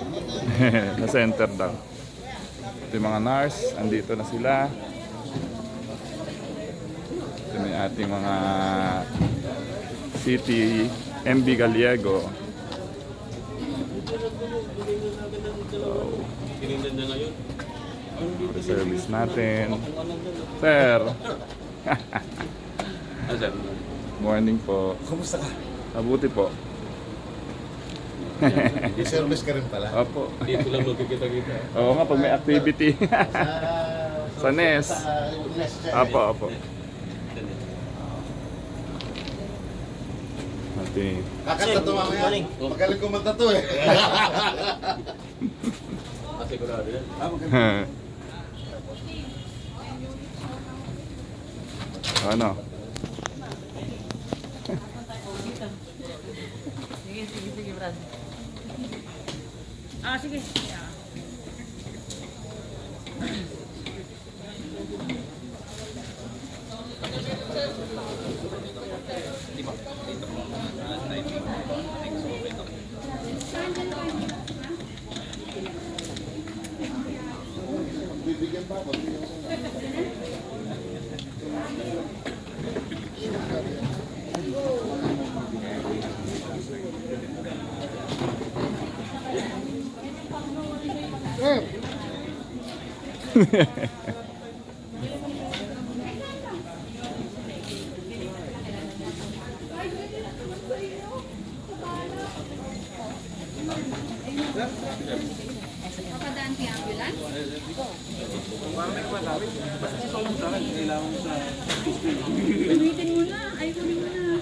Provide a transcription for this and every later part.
na center daw. Ito yung mga nurse, andito na sila. Ito yung ating mga city MB Gallego. Ito service natin. Ah, sir. morning po. Kumusta ka? Mabuti po. May service ka rin pala. Opo. Dito lang magkikita-kita. Oo nga, pag may activity. Sa NES. Sa NES dyan. Apo, apo. Ate. Kakatato mamaya. Magaling kumanta to eh. Ah, sigurado yan. ano? Sige, sige, sige, Brad. Ah, sige. Yeah. Bibigyan pa ako. Papadaan si ambulance? Gamitin mo na. Ay, kunin mo na.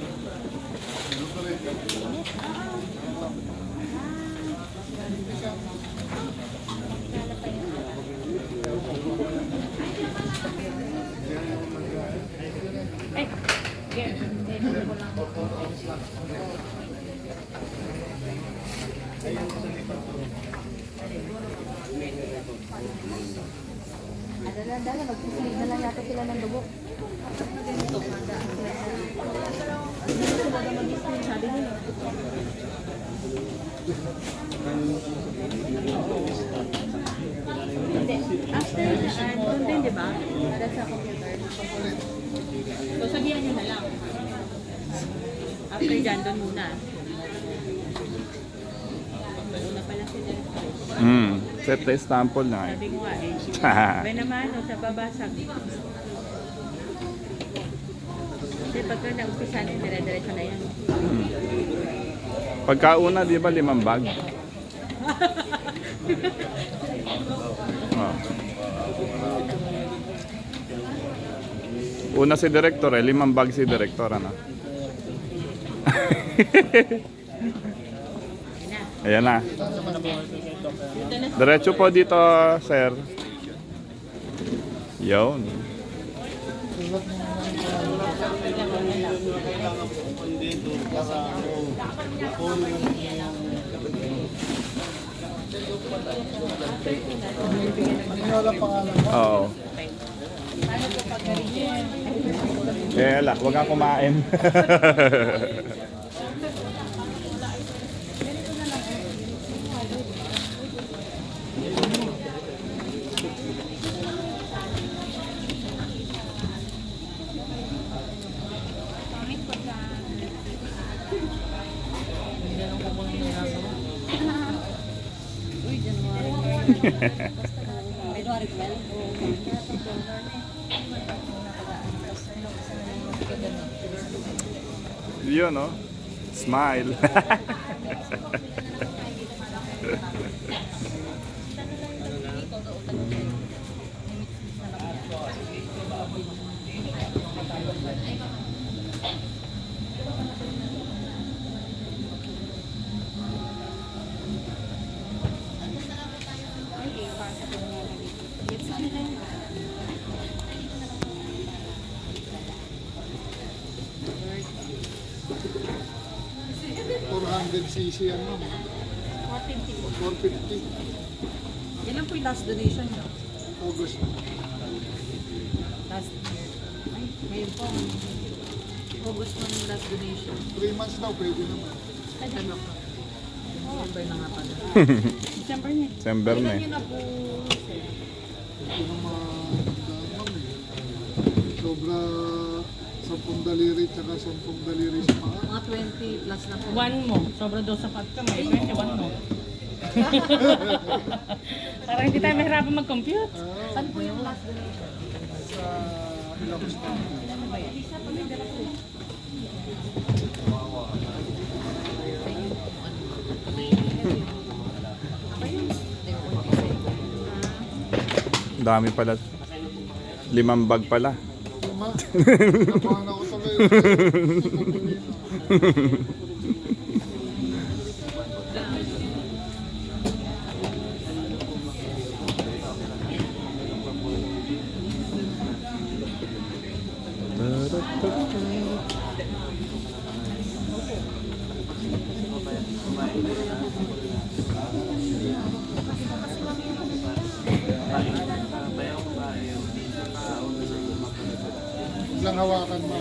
Ay, Dala-dala, magsisilid na lang yata sila ng dugo. Hindi. After na, doon din, di ba? So, sabihan nyo na lang. After dyan, doon muna. Mm, set the sample na eh. Sabi ko nga eh. May naman, no, sa babasag. Kasi pagka na-umpisa na, dire-diretso na yan. Pagkauna, di ba, limang bag? Oh. Una si director eh, limang bag si director, ano? Ayan na. Diretso po dito, sir. Yun. Oo. Eh, ala, huwag kang kumain. Yun, no? Smile. cc yan ma'am. 450. Yan lang po yung last donation nyo. August. Last year. Ay, ngayon po. August mo yung last donation. 3 months daw pwede naman. Ay, ano ka? December na nga pala. December niya. December na Ilan eh. yun na po? Ito na mga eh. Sobra 10 daliri tsaka 10 daliri sa paa. Mga 20 plus na po. One mo. Sobra daw sapat ka. May 21 mo. Para hindi tayo mahirapan mag-compute. Saan po yung last donation? Sa ilang Dami pala. Limang bag pala. Lima. Napahan ako tuloy. Lang hawakan mo.